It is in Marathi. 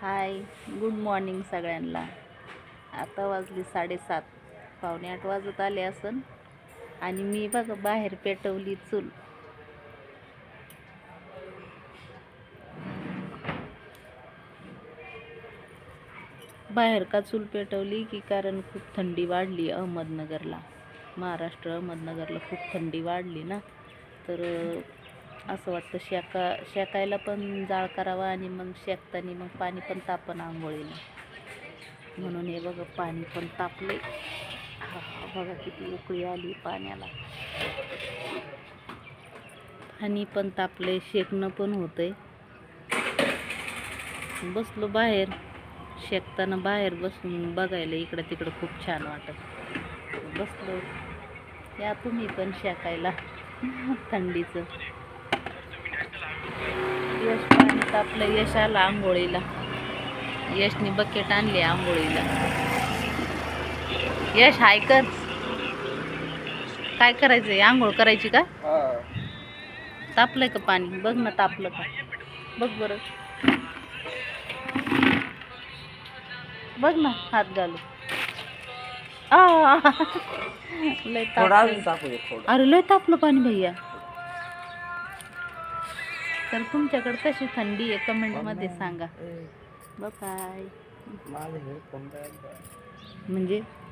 हाय गुड मॉर्निंग सगळ्यांना. आता वाजली साडेसात. पावणे आठ वाजत आले असन. आणि मी बघा बाहेर पेटवली चूल. बाहेर का चूल पेटवली की? कारण खूप थंडी वाढली अहमदनगरला. महाराष्ट्र अहमदनगरला खूप थंडी वाढली ना. तर असं वाटतं. शेका शेकायला पण जाळ करावा आणि मग शेकताना मग पाणी पण तापण आंघोळीला. म्हणून हे बघा पाणी पण तापले. हा बघा किती उकळी आली पाण्याला. पाणी पण तापले शेकणं पण होतंय. बसलो बाहेर. शेकताना बाहेर बसून बघायला इकडं तिकडं खूप छान वाटत. बसलो. या तुम्ही पण शेकायला. थंडीचं. तापलं यश आला आंघोळीला. यशनी बकेट आणली आंघोळीला. यश हाय कर. काय करायचंय? आंघोळ करायची का? तापलंय का पाणी? बघ ना तापलं का. बघ बरं. बघ ना हात घालू लय थोडं. अरे लय तापलं पाणी भैया. तर तुमच्याकडे कशी थंडी आहे? कमेंटमध्ये सांगा. बाय म्हणजे